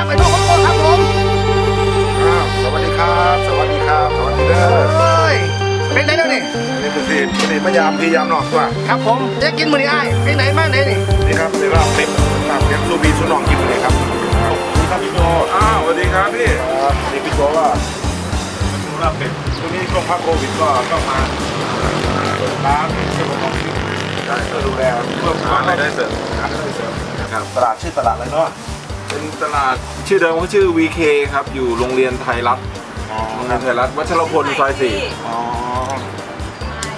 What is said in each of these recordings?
ครับไอ้ทุกคนครับผมอ้าวสวัสดีครับ สวัสดีครับ สวัสดีเด้อเฮ้ยเป็นไงแล้วนี่นี่คือสินี่พยายามพยายามหนอกว่าครับผมจะกินมื้อนี้อ้ายเป็นไหนมาไหนนี่นี่ครับในราบเป็ดราบเป็ดซูบีซูนองกินเลยครับนี่ครับพี่โจอ้าวสวัสดีครับพี่ครับนี่พี่โจว่าดูราบเป็ดช่วงนี้ช่วงพักโควิดก็ต้องมาเปิดร้านเพื่อประกอบชีวิตใช่เพื่อดูแลเพื่อหารายได้เสริมหารายได้เสริมนะครับตลาดชื่อตลาดอะไรเนาะ เป็นตลาดชื่อเดิมก็ชื่อ VK ครับ อยู่โรงเรียนไทยรัฐอ๋อโรงคเรีรัยบนไทยรัฐวัชรพลซอยสี่อ๋อ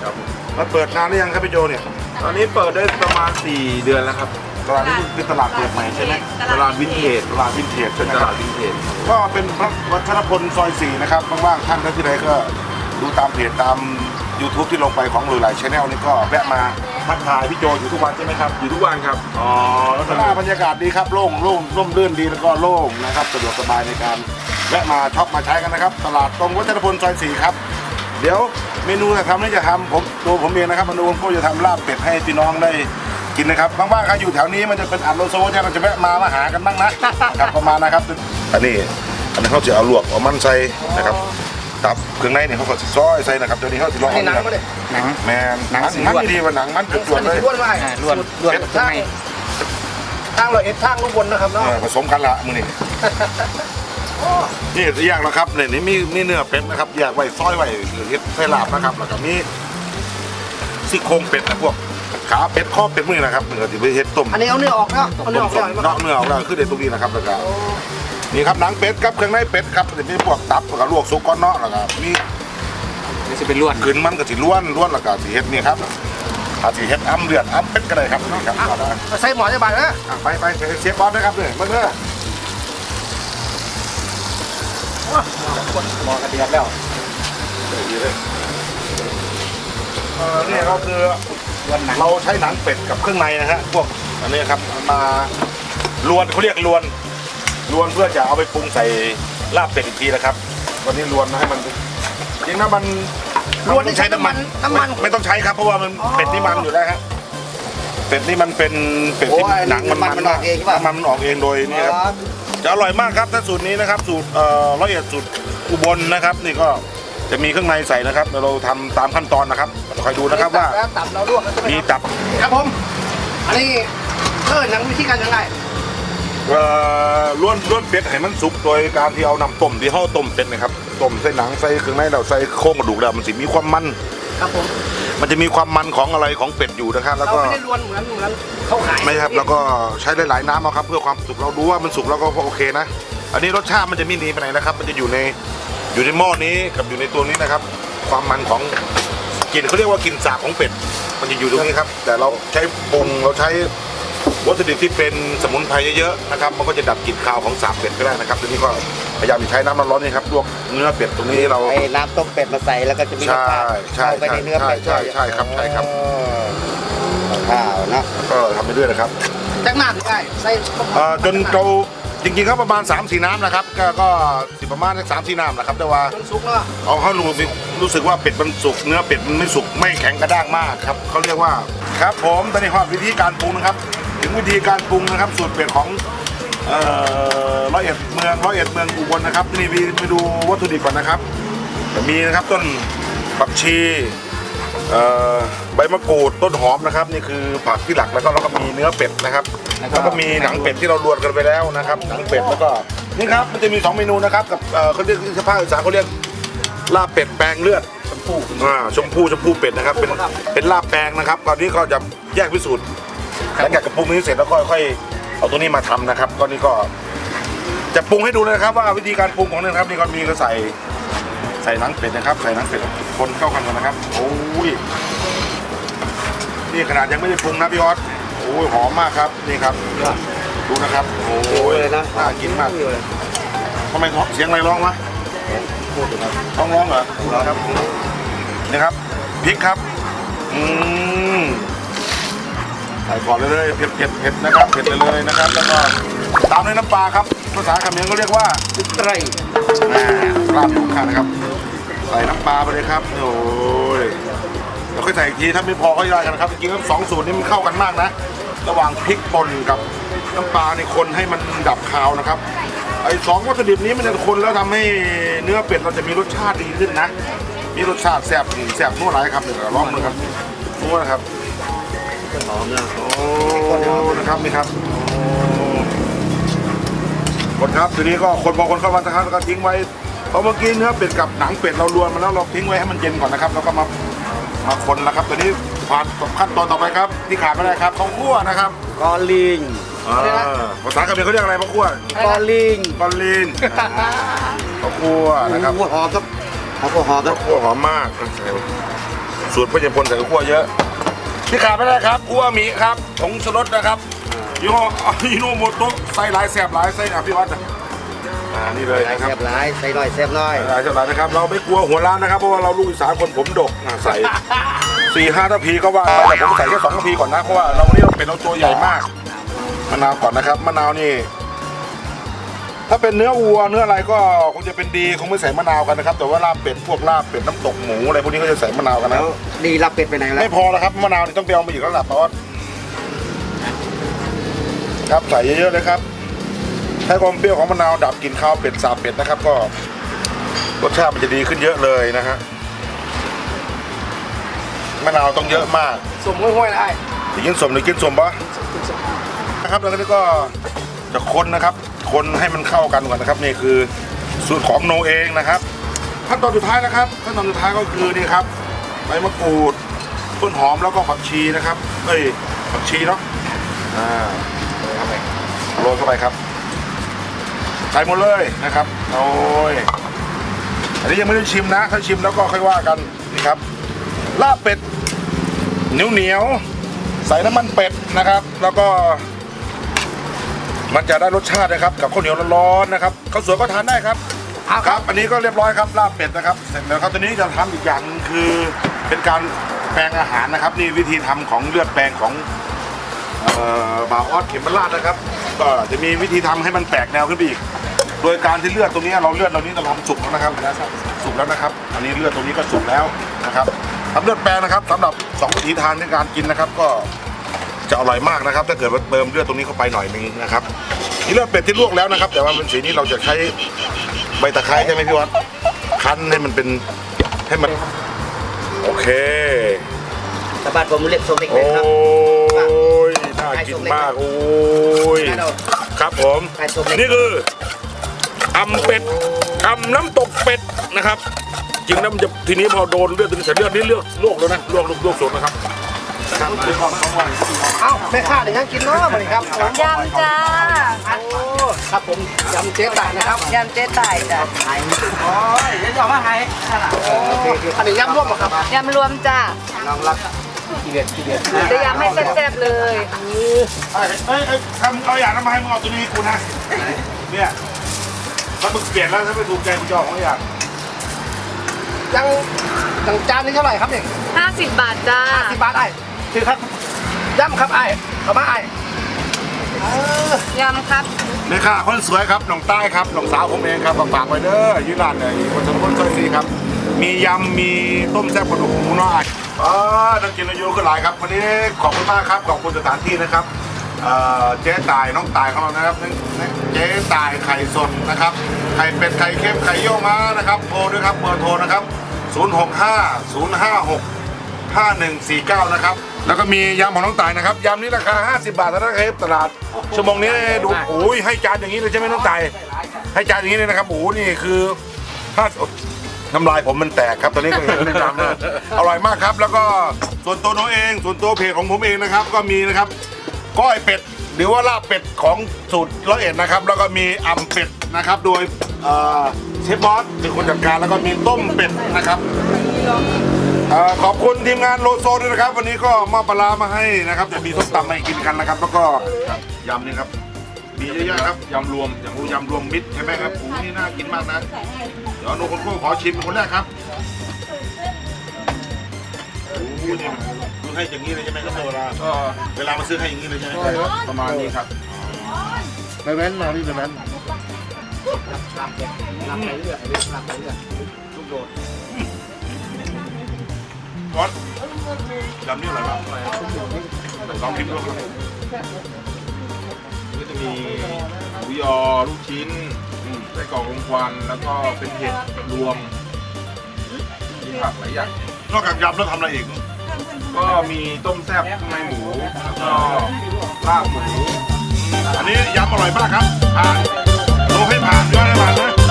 ครับมันเปิดนานหรือยังครับพี่โจเนี่ยตอนนี้เปิดได้ประมาณ 4 เดือนแล้วครับ ตลาดนี้คือตลาดเปิดใหม่ใช่ไหมตลาดวินเทจตลาดวินเทจเป็นนะตคลารับดวินเทจก็เป็นพระวัชรพลซอยสี่นะครับว่างๆท่านท่านที่ใดก็ดูตามเพจตาม YouTube ที่ลงไปของหลายๆชแนลนี่ก็แวะมา ทักทายพี่โจอยู่ทุกวันใช่ไหมครับ อยู่ทุกวันครับ อ๋อแล้วก็บรรยากาศดีครับโล่งโล่งร่มรื่นดีแล้วก็โล่งนะครับสะดวกสบายในการแวะมาช็อปมาใช้กันนะครับ ตลาดตรงวัชรพลซอยสี่ครับ เดี๋ยวเมนูที่ทำนี่จะทำผมตัวผมเองนะครับมนูก็จะทำลาบเป็ดให้พี่น้องได้กินนะครับบางๆใครอยู่แถวนี้มันจะเป็นอัดโลโซเนี่ยเราจะแวะมามาหากันบ้างนะครับประมาณนะครับ อันนี้อันนี้เขาจะเอาลวกเอามันใส่นะครับ ตับเครื่องในเนี่ยเขาก็จะซอยใส่นะครับเดี๋ยวนี้เขาจะลองนี่หนังเอามาเนื้เลยหนังอแมนหนังมันสีมันล้วน ดีกว่าหนังมันเกือบอันๆเลนี้ยล้วนมาอ่าล้วนล้วนทาข้างงในทางเราเอ็ดทางลูกบนนะครับเนาะเออผสมกันละมือนี่นี่ย่างแล้วครับเนี่ยนี่มีมีเนื้อเป็ดนะครับย่างไว้ซอยไว้หรือเฮ็ดไส้ลาบนะครับแล้วก็มีซี่โครงเป็ดนะพวกขาเป็ดข้อเป็ดมือนะครับเนื้อที่ไปเฮ็ดต้มอันนี้เอาเนื้อออกแล้วเอาเนื้อออกแล้วเห็นไหมคนรัอบกเนื้อออกแล้วคือเด็ดตรงนี้นะครับแล้วก็ นี่ครับหนังเป็ดครับเครื่องในเป็ดครับจะมีพวกตับแล้วก็ลวกซุกก้อนเนาะแล้วก็มีนี่จะเป็นล้วนขืนมันก็สิล้วนล้วนแล้วก็สิเฮ็ดนี่ครับอาจสิเฮ็ดอ้ํเลือดอ้ํเป็ดก็ได้ครับนี่ครับเอาได้มาใส่หมอจะบาดนะอะไปไปเชฟบอสนะครับเนี่ยมาเด้อหมอกระเดียดแล้วเออนี่ก็คือล้วนหนังเราใช้หนังเป็ดกับเครื่องในนะฮะพวกอันนี้ครับมาลวนเขาเรียกลวน ลวนเพื่อจะเอาไปปรุงใส่ลาบเป็ดอีกทีนะครับ วันนี้ลวนนะให้มันจริงนะมันล้วนนี่ใช้น้ำมันน้ำมันไม่ต้องใช้ครับเพราะว่ามันอ๋อเป็ดนี่มันอยู่แล้วครับเป็ดนี่มันเป็นเป็ดที่โอ้ยหนังมันมันมันออกเองใช่ปะ น้ำมันมันออกเองโดยนี่ครับ จะอร่อยมากครับถ้าสูตรนี้นะครับสูตรเอ่อร้อยเอ็ดสูตรอุบลนะครับ นี่ก็จะมีเครื่องในใส่นะครับเดี๋ยวเราทำตามขั้นตอนนะครับคอยดูนะครับว่าแล้วตับเราลวกแล้วใช่ไหมมีครับตับครับผม อันนี้เออหนังวิธีการยังไง เอ่อล้วนล้วนเป็ดให้มันสุกโดยการที่เอาน้ำต้มที่เขาต้มเป็ดนะครับต้มใส่หนังใส่เครื่องในเราใส่โครงกระดูกแล้วมันสิมีความมัน ครับผมมันจะมีความมันของอะไรของเป็ดอยู่นะครับ แล้วเราก็ไม่ได้ล้วนเหมือนเหมือนเขาขายไม่ครับแล้วก็ใช้หลาย ๆ น้ำเอาครับ เพื่อความสุกเราดูว่ามันสุกแล้วก็โอเคนะ อันนี้รสชาติมันจะไม่หนีไปไหนนะครับ มันจะอยู่ในอยู่ในหม้อนี้กับอยู่ในตัวนี้นะครับ ความมันของกลิ่นเขาเรียกว่ากลิ่นสาบของเป็ด มันจะอยู่ตรงนี้ครับ แต่เราใช้ปรุงเราใช้ วัตถุดิบที่เป็นสมุนไพรเยอะๆนะครับมันก็จะดับกลิ่นคาวของสาบเป็ดก็ได้นะครับทีนี้ก็พยายามจะใช้น้ำร้อนๆนี่ครับลวกเนื้อเป็ดตรงนี้เราไอ้น้ำต้มเป็ดมาใส่แล้วก็จะมีรสชาติใช่เข้าไปในเนื้อเป็ดใช่ใช่ใช่ครับใช่ครับอ๋อข้าวเนาะก็ทำไปเรื่อยนะครับแจ้งหน้าถึงได้ใส่เอ่อจนเราจริงๆก็ประมาณ3ามสี่น้ำนะครับ ก็ก็สิประมาณสักสามสี่น้ำนะครับ แต่ว่าจนสุกแล้วเอาเขารู้รู้สึกว่าเป็ดมันสุกเนื้อเป็ดมันไม่สุกไม่แข็งกระด้างมากครับเขาเรียกว่าครับผมตอนนี้ความวิธีการปรุงนะครับ ถึงวิธีการปรุงนะครับสูตรเป็ดของเอ่อร้อยเอ็ดเมืองร้อยเอ็ดเมืองอุบลนะครับนี่มีไปดูวัตถุดิบก่อนนะครับ มีนะครับต้นผักชีเอ่อใบมะกรูดต้นหอมนะครับ นี่คือผักที่หลักแล้วก็แล้วก็มีเนื้อเป็ดนะครับแล้วก็มีหนังเป็ดที่เราลวนกันไปแล้วนะครับ หนังเป็ดแล้วก็นี่ครับมันจะมีสองเมนูนะครับกับเอ่อเขาเรียกที่ภาคอีสานเขาเรียกลาบเป็ดแปลงเลือดชมพูอ่าชมพูชมพูเป็ดนะครับเป็นเป็นลาบแปลงนะครับตอนนี้ก็จะแยกพิสูจน์ หลังจากกับปรุงนี้เสร็จแล้วก็ค่อยเอาตัวนี้มาทำนะครับ ก็นี่ก็จะปรุงให้ดูเลยนะครับ ว่าวิธีการปรุงของเนี่ยนะครับนี่ก็มีก็ใส่ใส่หนังเป็ดนะครับ ใส่หนังเป็ดคนเข้ากันก่อนนะครับโอ้ยนี่ขนาดยังไม่ได้ปรุงนะพี่ออสโอ้ยหอมมากครับนี่ครับดูนะครับโอ้ยเลยนะน่ากินมากทำไมเสียงอะไรร้องวะต้องร้องเหรอร้องครับนี่ครับพริกครับอืมใส่ ก่อนเลยเลยเผ็ดเผ็ดเผ็ดนะครับเผ็ดเลยนะครับ แล้วก็ตามด้วยน้ำปลาครับ ภาษาเขมรเขาเรียกว่าไตรอ่าปลาทุกค่ะนะครับ ใส่น้ำปลาไปเลยครับ โอ้ยแล้วค่อยใส่อีกทีถ้าไม่พอก็ย่อยกันนะครับจริงๆแล้วสองสูตรนี้มันเข้ากันมากนะ ระหว่างพริกป่นกับน้ำปลาในคนให้มันดับคาวนะครับไอ้สองวัตถุดิบนี้มันจะคนแล้วทำให้เนื้อเป็ดเราจะมีรสชาติดีขึ้นนะ มีรสชาติแซ่บแซ่บนัวหลายครับเดี๋ยวลองดูครับนัวนะครับ หอมนะโอ้นะครับนี่ครับโอ้คนครับทีนี้ก็คนพอคนเข้ามาทานแล้วก็ทิ้งไว้เพราะเมื่อกี้เนื้อเป็ดกับหนังเป็ดเรารวนมาแล้วเราทิ้งไว้ให้มันเย็นก่อนนะครับ แล้วก็มามาคนแล้วครับตอนนี้ผ่านขั้นตอนต่อไปครับ ที่ขาดไม่ได้ครับข้าวคั่วนะครับกอลิงอ่าภาษาเขมรเขาเรียกอะไรข้าวคั่วกอลิงบอลลีนข้าวคั่วนะครับหัวหอมครับหอมหัวหอมครัข้าบวคั่วหอมมากสูตรพระเยาพลใส่ข้าวคั่วเยอะ ที่ขาดไม่ได้ครับคั่วหมีครับผงชูรสนะครับยี่ห้ออิโนโมโตะใส่หลายแสบหลายใส่อภิวัตรอ่านี่เลยนะครับแซ่บหลายใส่หน่อยแซ่บหน่อยหลายแสบหลายนะครับ เราไม่กลัวหัวร้านนะครับ เพราะว่าเราลูกอีสานคนผมดกอ่าใส่สี่ห้าทัพพีก็ว่าไปแต่ผมใส่แค่สองทัพพีก่อนนะเพราะว่าเราวันนี้เราเป็นเราตัวใหญ่มากมะนาวก่อนนะครับมะนาวนี่ ถ้าเป็นเนื้อวัวเนื้ออะไรก็คงจะเป็นดีคงไม่ใส่มะนาวกันนะครับ แต่ว่าลาบเป็ดพวกลาบเป็ดน้ำตกหมูอะไรพวกนี้ก็จะใส่มะนาวกันนะแล้วดีรับเป็ดไปไหนแล้วไม่พอแล้วครับมะนาวนี่ต้องไปเอามาอีกแล้วล่ะเพราะว่าครับใส่เยอะๆเลยครับให้ความเปรี้ยวของมะนาวดับกลิ่นคาวเป็ดสาบเป็ดนะครับ ก็รสชาติมันจะดีขึ้นเยอะเลยนะฮะมะนาวต้องเยอะมากสมห้วยๆนะไอ้หรือกินสมหรือกินสมปะนะครับแล้วก็นี่ก็จะคนนะครับ คนให้มันเข้ากันก่อนนะครับ นี่คือสูตรของโนเองนะครับขั้นตอนสุดท้ายนะครับขั้นตอนสุดท้ายก็คือนี่ครับใบมะกรูดต้นหอมแล้วก็ผักชีนะครับเอ้ยผักชีเนาะอ่าโรยเข้าไปครับใส่หมดเลยนะครับโอ้ยอันนี้ยังไม่ได้ชิมนะถ้าชิมแล้วก็ค่อยว่ากันนี่ครับลาบเป็ดเหนียวเหนียวๆใส่น้ำมันเป็ดนะครับ แล้วก็ มันจะได้รสชาตินะครับกับข้าวเหนียวร้อนๆนะครับข้าวสวยก็ทานได้ครับเอาครับ อันนี้ก็เรียบร้อยครับลาบเป็ดนะครับเสร็จแล้วครับตอนนี้จะทำอีกอย่างหนึงคือเป็นการแปลงอาหารนะครับ นี่วิธีทำของเลือดแปลงของเอ่อบาวออสเข็มบรรลาดนะครับ ก็จะมีวิธีทำให้มันแปลกแนวขึ้นไปอีก โดยการที่เลือดตรงนี้เราเลือดเรานี้เราทำสุกแล้วนะครับสุกแล้วนะครับ อันนี้เลือดตรงนี้ก็สุกแล้วนะครับทำเลือดแปลงนะครับสำหรับสองวิธีทางในการกินนะครับ ก็ จะอร่อยมากนะครับ ถ้าเกิดว่าเติมเลือดตรงนี้เข้าไปหน่อยนึงนะครับนี่เลือดเป็ดที่ลวกแล้วนะครับ แต่ว่าเป็นสีนี้เราจะใช้ใบตะไคร้ใช่ไหมพี่วัดคั้นให้มันเป็นให้มันโอเคชาวบ้านผมเรียกโซเล็กโอ้เลยครับยน่ากินมาก โอ้ยได้เราครับผมไก่ส้มเล็กนี่คืออำเป็ดอำน้ำตกเป็ดนะครับ จริงนะมันจะทีนี้พอโดนเลือดถึงเสร็จเลือดนี่เลือกลวกแล้วนะลวกลวกลวกสดนะครับครับ เดี๋ยวก่อนสองวันเอ้าแม่ค้าเดี๋ยวยังกินเนาะมาเลยครับยำจ้าโอ้ครับผมยำเจ๊ต่างนะครับยำเจ๊ไต่จ้ะโอ้ยเดี๋ยวจะเอามาให้อันนี้ยำร่วมเหรอครับยำรวมจ้าน้องรักทีเด็ดทีเด็ดจะยำให้แซ่บๆเลยเอ้ยเอ้ยเอ้ยทำเอาอย่างนั้นมาให้มึงเอาตัวนี้ให้กูนะเนี่ยถ้ามึงเปลี่ยนแล้วถ้าไม่ถูกใจกูจะเอาของอย่างยังยังจานนี้เท่าไหร่ครับเนี่ย50บาทจ้าสิบบาทไอ้ คือครับย่ำครับไอ้เอามาไอ้เออยำครับนี่ค่ะคนสวยครับน้องใต้ครับน้องสาวผมเองครับฝากไว้เด้ออยี่ร้านเนี่ยคนสมบูรณ์ซอยซีครับ มียำมีต้มแซ่บกระดูกหมูน้อยอ๋อนักกินอายุก็หลายครับวันนี้ขอบคุณมากครับขอบคุณสถานที่นะครับเอ่อเจ๊ตายน้องตายเข้ามานะครับเจ๊ตายไข่สดนะครับไข่เป็ดไข่เค็มไข่เยี่ยวม้านะครับโทรด้วยครับเบอร์โทรนะครับ 065 056 5149 นะครับ แล้วก็มียำของน้องตายนะครับยำนี้ราคา 50 บาทเท่านั้นครับตลาด ชั่วโมงนี้ดูโอ้ยให้จานอย่างนี้เลยใช่ไหมน้องตายให้จานอย่างนี้เลยนะครับโอ้โหนี่คือถ้าน้ำลายผมมันแตกครับตอนนี้ก็เห็นในจานแล้วอร่อยมากครับ แล้วก็ส่วนตัวน้องเอง ส่วนตัวเพจของผมเองนะครับ ก็มีนะครับก้อยเป็ดหรือว่าลาบเป็ดของสูตรร้อยเอ็ดนะครับ แล้วก็มีอ่ำเป็ดนะครับ โดยเอ่อเชฟบอสเป็นคนจัดการแล้วก็มีต้มเป็ดนะครับเอ่อ ขอบคุณทีมงานโลโซด้วยนะครับ วันนี้ก็มอบปลามาให้นะครับจะมีส้มตำมาให้กินกันนะครับ แล้วก็ยำนี่ครับ มีเยอะแยะครับยำรวมอย่างยำรวมมิตรใช่ไหมครับโอ้นี่น่ากินมากนะเดี๋ยวโนคนโก้ขอชิมเป็นคนแรกครับโอ้โหนี่คือให้อย่างนี้เลยใช่ไหมครับเวลาก็เวลามาซื้อให้อย่างนี้เลยใช่ไหมประมาณนี้ครับแบบนั้นมาพี่แบบนั้นลำไปเรื่อยลำไปเรื่อยลูกโดด ก้อนยำนี่อะไรบ้างลองกินดูครับก็จะมีหมูยอลูกชิ้นไส้กรอกลมควันแล้วก็เป็นเห็ดรวมมีผักหลายอย่างนอกจากยำแล้วทำอะไรอีก ก็มีต้มแซ่บข้างในหมูแล้วก็ลาบหมู อันนี้ยำอร่อยมากครับผ่านโลให้ผ่านยอดให้ผ่านนะ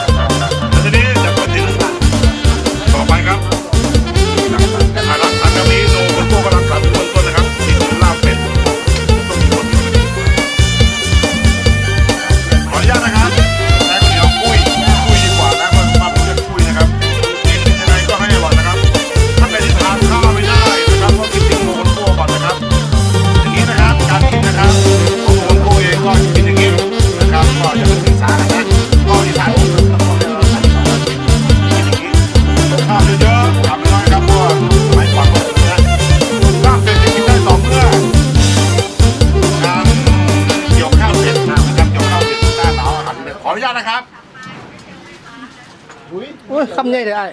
อุ้ยคำใหญ่เลยไอ้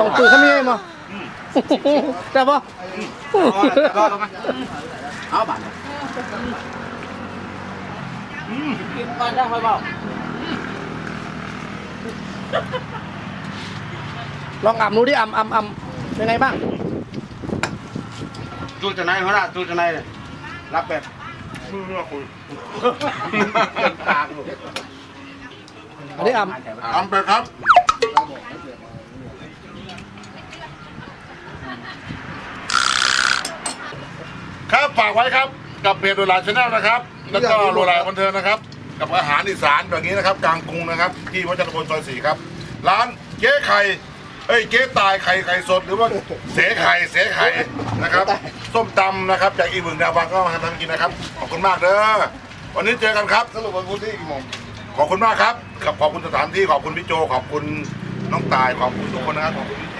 ต้องตื่นคำใหญ่มาแต่ปะเอาบาทลองอ่ำดูดิอ่ำอ่ำอ่ำยังไงบ้างจูจะไหนหัวหน้าจูจะไหนเนี่ยรับเป็ดอันนี้อ่ำทำเป็ดครับ ครับฝากไว้ครับ กับเพจโรลาชาแนลนะครับ แล้วก็โรลาบันเทิงนะครับ กับอาหารอีสานแบบนี้นะครับ กลางกรุงนะครับ ที่วัชรพลซอยสี่ครับ ร้านเจ๊ไข่เอ้ยเจ๊ตายไข่ไข่สดหรือว่าเสไข่เสไข่นะครับ ส้มตำนะครับ จากอีบึงดาวังก็มาทำกินนะครับ ขอบคุณมากเด้อวันนี้เจอกันครับสรุปวันพุธที่กี่โมงขอบคุณมากครับขอบขอบคุณสถานที่ขอบคุณพี่โจขอบคุณ น้องตายขอบคุณทุกคนนะครับขอบคุณ